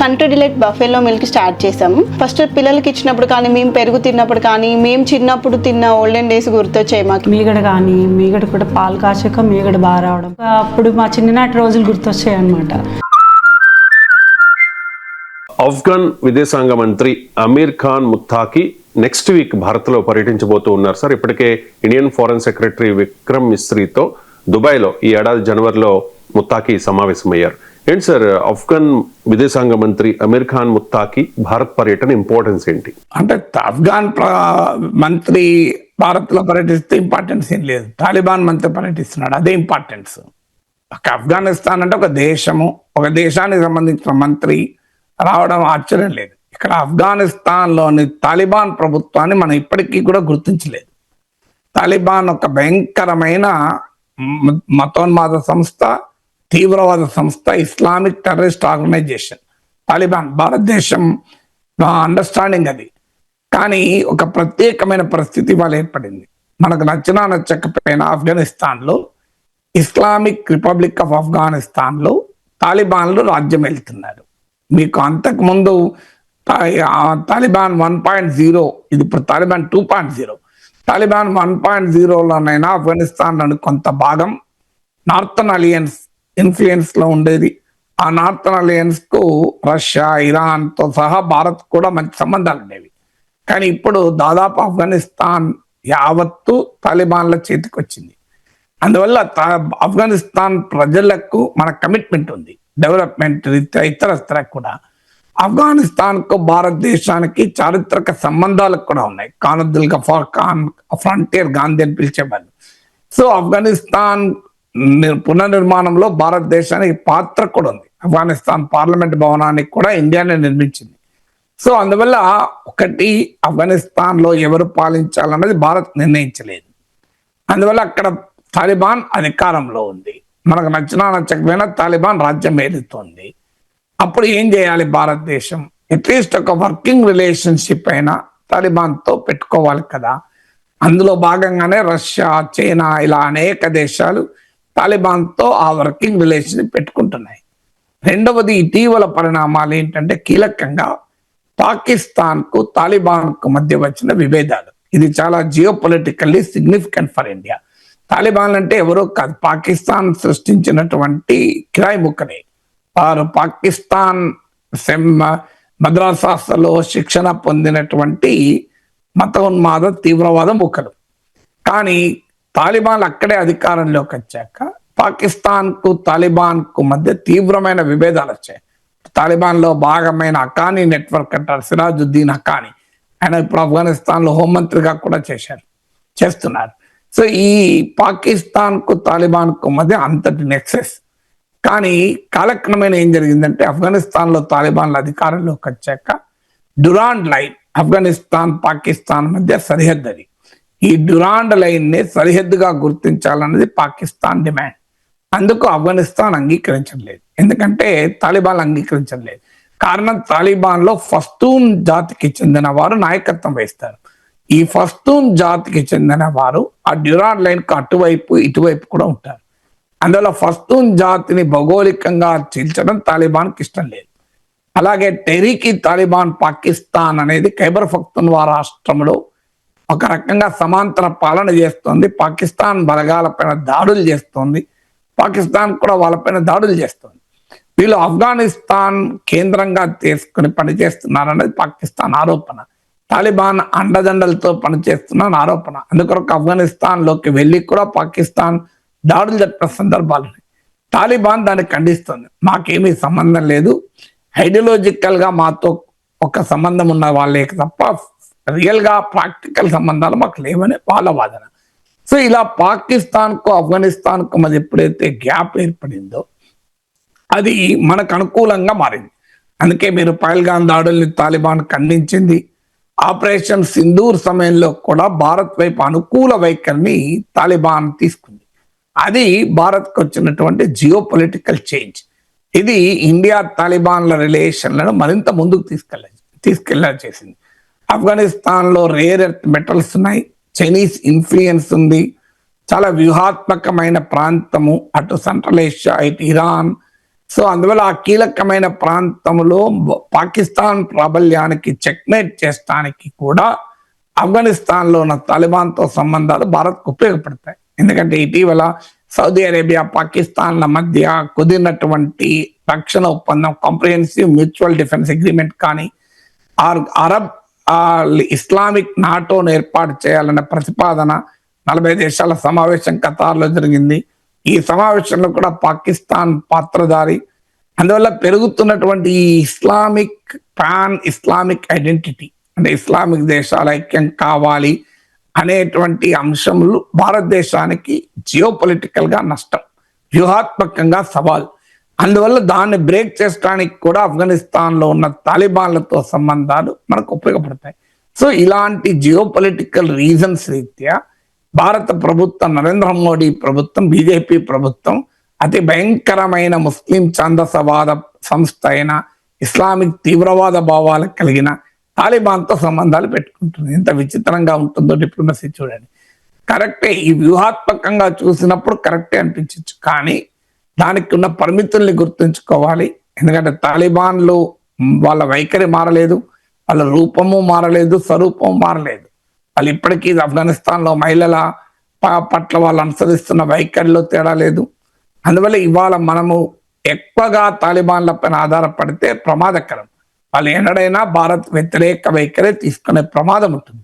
Country Delight buffalo milk start చేసాము first పిల్లలకి ఇచ్చినప్పుడు కానీ మేము పెరుగు తిన్నప్పుడు కానీ మేము చిన్నప్పుడు తిన్న ఓల్డెన్ డేస్ గుర్తొచ్చాయి మాకు. మీగడ కానీ మీగడ కూడా పాలు కాచాక మీగడ బాగా రావడం. అప్పుడు మా చిన్ననాటి రోజులు గుర్తొచ్చాయి అనమాట ఆఫ్ఘన్ విదేశాంగ మంత్రి Amir Khan Muttaqi next week భారత్లో పర్యటించబోతూ ఉన్నారు. సార్ ఇప్పటికే ఇండియన్ ఫారెన్ సెక్రటరీ విక్రమ్ మిస్త్రీతో దుబాయ్లో ఈ ఏడాది జనవరిలో ముత్తాకి సమావేశమయ్యారు. ఏంటి సార్ ఆఫ్ఘన్ విదేశాంగ మంత్రి అమీర్ ఖాన్ ముత్తాకి భారత్ పర్యటన ఇంపార్టెన్స్ ఏంటి? అంటే ఆఫ్ఘాన్ మంత్రి భారత్లో పర్యటిస్తే ఇంపార్టెన్స్ ఏం లేదు. తాలిబాన్ మంత్రి పర్యటిస్తున్నాడు అదే ఇంపార్టెన్స్ ఒక ఆఫ్ఘనిస్తాన్ అంటే ఒక దేశము ఒక దేశానికి సంబంధించిన మంత్రి రావడం ఆశ్చర్యం లేదు. ఇక్కడ ఆఫ్ఘనిస్తాన్లోని తాలిబాన్ ప్రభుత్వాన్ని మనం ఇప్పటికీ కూడా గుర్తించలేదు. తాలిబాన్ ఒక భయంకరమైన మతోన్మాద సంస్థ తీవ్రవాద సంస్థ ఇస్లామిక్ టెర్రరిస్ట్ ఆర్గనైజేషన్ తాలిబాన్ భారతదేశం నా అండర్స్టాండింగ్ అది. కానీ ఒక ప్రత్యేకమైన పరిస్థితి వాళ్ళు ఏర్పడింది. మనకు నచ్చినా నచ్చకపోయినా ఆఫ్ఘనిస్తాన్లో ఇస్లామిక్ రిపబ్లిక్ ఆఫ్ ఆఫ్ఘనిస్తాన్లో తాలిబాన్లు రాజ్యం వెళ్తున్నారు. మీకు అంతకుముందు తాలిబాన్ వన్ పాయింట్ జీరో ఇది ఇప్పుడు Taliban two point zero. Taliban one point జీరోలోనైనా Afghanistan కొంత భాగం నార్థన్ అలియన్స్ ఇన్ఫ్లుయెన్స్లో ఉండేది. ఆ నార్థన్ అలయన్స్కు రష్యా ఇరాన్తో సహా భారత్ కూడా మంచి సంబంధాలు ఉండేవి. కానీ ఇప్పుడు దాదాపు ఆఫ్ఘనిస్తాన్ యావత్తు తాలిబాన్ల చేతికి వచ్చింది. అందువల్ల ఆఫ్ఘనిస్తాన్ ప్రజలకు మన కమిట్మెంట్ ఉంది. డెవలప్మెంట్ రీత్యా ఇతరత్ర కూడా. ఆఫ్ఘనిస్తాన్కు భారతదేశానికి చారిత్రక సంబంధాలు కూడా ఉన్నాయి. కానద్దుల్ గఫార్ ఖాన్ ఫ్రంటియర్ గాంధీ అని పిలిచేవాళ్ళు. సో ఆఫ్ఘనిస్తాన్ పునర్నిర్మాణంలో భారతదేశానికి పాత్ర కూడా ఉంది. ఆఫ్ఘనిస్తాన్ పార్లమెంట్ భవనానికి కూడా ఇండియానే నిర్మించింది. సో అందువల్ల ఒకటి ఆఫ్ఘనిస్తాన్లో ఎవరు పాలించాలన్నది భారత్ నిర్ణయించలేదు. అందువల్ల అక్కడ తాలిబాన్ అధికారంలో ఉంది. మనకు నచ్చినా నచ్చకపోయినా తాలిబాన్ రాజ్యం ఏలుతోంది. అప్పుడు ఏం చేయాలి భారతదేశం? అట్లీస్ట్ ఒక వర్కింగ్ రిలేషన్షిప్ అయినా తాలిబాన్తో పెట్టుకోవాలి కదా. అందులో భాగంగానే రష్యా చైనా ఇలా అనేక దేశాలు తాలిబాన్తో ఆ వర్కింగ్ రిలేషన్ పెట్టుకుంటున్నాయి. రెండవది ఇటీవల పరిణామాలు ఏంటంటే కీలకంగా పాకిస్తాన్కు తాలిబాన్కు మధ్య వచ్చిన విభేదాలు. ఇది చాలా geopolitically significant for India. Taliban అంటే ఎవరో కాదు. పాకిస్తాన్ సృష్టించినటువంటి కిరాయి ముక్కనే. వారు పాకిస్తాన్ సెమ్ మద్రాసాస్లో శిక్షణ పొందినటువంటి మత ఉన్మాద తీవ్రవాద ముక్కలు. కానీ తాలిబాన్ అక్కడే అధికారంలోకి వచ్చాక పాకిస్తాన్కు తాలిబాన్కు మధ్య తీవ్రమైన విభేదాలు వచ్చాయి. తాలిబాన్లో భాగమైన అకానీ నెట్వర్క్ అంటారు సిరాజుద్దీన్ అకానీ. ఆయన ఇప్పుడు ఆఫ్ఘనిస్తాన్లో హోంమంత్రిగా కూడా చేశారు చేస్తున్నారు. సో ఈ పాకిస్తాన్కు తాలిబాన్కు మధ్య అంతటి నెక్సెస్ కానీ కాలక్రమేణా ఏం జరిగిందంటే ఆఫ్ఘనిస్తాన్లో తాలిబాన్ల అధికారంలోకి వచ్చాక డురాండ్ లైన్ ఆఫ్ఘనిస్తాన్ పాకిస్తాన్ మధ్య సరిహద్దు అది. ఈ డురాండ్ లైన్ని సరిహద్దుగా గుర్తించాలన్నది పాకిస్తాన్ డిమాండ్. అందుకు ఆఫ్ఘనిస్తాన్ అంగీకరించలేదు ఎందుకంటే తాలిబాన్ అంగీకరించలేదు కారణం తాలిబాన్లో ఫస్తూన్ జాతికి చెందిన వారు నాయకత్వం వహిస్తారు. ఈ ఫస్తూన్ జాతికి చెందిన వారు ఆ డ్యూరాన్ లైన్కు అటువైపు ఇటువైపు కూడా ఉంటారు. అందువల్ల ఫస్తూన్ జాతిని భౌగోళికంగా చీల్చడం తాలిబాన్కి ఇష్టం లేదు. అలాగే టెరీకి తాలిబాన్ పాకిస్తాన్ అనేది ఖైబర్ ఫక్తున్వా రాష్ట్రంలో ఒక రకంగా సమాంతర పాలన చేస్తోంది. పాకిస్తాన్ బలగాలపైన దాడులు చేస్తోంది. పాకిస్తాన్ కూడా వాళ్ళపైన దాడులు చేస్తోంది. వీళ్ళు ఆఫ్ఘనిస్తాన్ కేంద్రంగా తీసుకుని పనిచేస్తున్నారనేది పాకిస్తాన్ ఆరోపణ. తాలిబాన్ అండదండలతో పనిచేస్తున్న ఆరోపణ. అందుకొరకు ఆఫ్ఘనిస్తాన్లోకి వెళ్ళి కూడా పాకిస్తాన్ దాడులు జరిపిన సందర్భాలు తాలిబాన్ దాన్ని ఖండిస్తుంది. మాకేమీ సంబంధం లేదు. ఐడియలాజికల్గా మాతో ఒక సంబంధం ఉన్న వాళ్ళే తప్ప రియల్గా ప్రాక్టికల్ సంబంధాలు మాకు లేవని వాళ్ళ వాదన సో ఇలా పాకిస్తాన్కు ఆఫ్ఘనిస్తాన్కు మధ్య ఎప్పుడైతే గ్యాప్ ఏర్పడిందో అది మనకు అనుకూలంగా మారింది. అందుకే మీరు పైల్గాన్ దాడుల్ని తాలిబాన్ ఖండించింది. ఆపరేషన్ సింధూర్ సమయంలో కూడా భారత్ వైపు అనుకూల వైఖరిని తాలిబాన్ తీసుకుంది. అది భారత్కు వచ్చినటువంటి జియో పొలిటికల్ చేంజ్. ఇది ఇండియా తాలిబాన్ల రిలేషన్లను మరింత ముందుకు తీసుకెళ్ళ తీసుకెళ్ళ చేసింది. ఆఫ్ఘనిస్తాన్లో రేర్ ఎర్త్ మెటల్స్ ఉన్నాయి. చైనీస్ ఇన్ఫ్లుయెన్స్ ఉంది. చాలా వ్యూహాత్మకమైన ప్రాంతము. అటు సెంట్రల్ ఏషియా ఇటు ఇరాన్ సో అందువల్ల ఆ కీలకమైన ప్రాంతంలో పాకిస్తాన్ ప్రాబల్యానికి చెక్మేట్ చేస్తానికి కూడా ఆఫ్ఘనిస్తాన్లో ఉన్న తాలిబాన్తో సంబంధాలు భారత్కు ఉపయోగపడతాయి. ఎందుకంటే ఇటీవల సౌదీ అరేబియా పాకిస్తాన్ల మధ్య కుదిరినటువంటి రక్షణ ఒప్పందం కాంప్రిహెన్సివ్ మ్యూచువల్ డిఫెన్స్ అగ్రిమెంట్ కానీ ఆర్ అరబ్ ఇస్లామిక్ నాటోను ఏర్పాటు చేయాలన్న ప్రతిపాదన నలభై దేశాల సమావేశం ఖతార్లో జరిగింది. ఈ సమావేశంలో కూడా పాకిస్తాన్ పాత్రధారి అందువల్ల పెరుగుతున్నటువంటి ఈ ఇస్లామిక్ పాన్ ఇస్లామిక్ ఐడెంటిటీ అంటే ఇస్లామిక్ దేశాల ఐక్యం కావాలి అనేటువంటి అంశములు భారతదేశానికి జియో నష్టం వ్యూహాత్మకంగా సవాల్. అందువల్ల దాన్ని బ్రేక్ చేయడానికి కూడా ఆఫ్ఘనిస్తాన్లో ఉన్న తాలిబాన్లతో సంబంధాలు మనకు ఉపయోగపడతాయి. సో ఇలాంటి జియో పొలిటికల్ రీజన్స్ రీత్యా భారత ప్రభుత్వం నరేంద్ర మోడీ ప్రభుత్వం బీజేపీ ప్రభుత్వం అతి భయంకరమైన ముస్లిం ఛాందసవాద సంస్థ అయిన ఇస్లామిక్ తీవ్రవాద భావాలు కలిగిన తాలిబాన్తో సంబంధాలు పెట్టుకుంటుంది. ఎంత విచిత్రంగా ఉంటుందో డిప్లొమసీ చూడండి. కరెక్టే ఈ వ్యూహాత్మకంగా చూసినప్పుడు కరెక్టే అనిపించవచ్చు కానీ దానికి ఉన్న పరిమితుల్ని గుర్తుంచుకోవాలి. ఎందుకంటే తాలిబాన్లు వాళ్ళ వైఖరి మారలేదు వాళ్ళ రూపము మారలేదు స్వరూపము మారలేదు. వాళ్ళు ఇప్పటికీ ఆఫ్ఘనిస్తాన్లో మహిళల పట్ల వాళ్ళు అనుసరిస్తున్న వైఖరిలో తేడా లేదు. అందువల్ల ఇవాళ మనము ఎక్కువగా తాలిబాన్ల పైన ఆధారపడితే ప్రమాదకరం. వాళ్ళు ఎన్నడైనా భారత్ వ్యతిరేక వైఖరి తీసుకునే ప్రమాదం ఉంటుంది.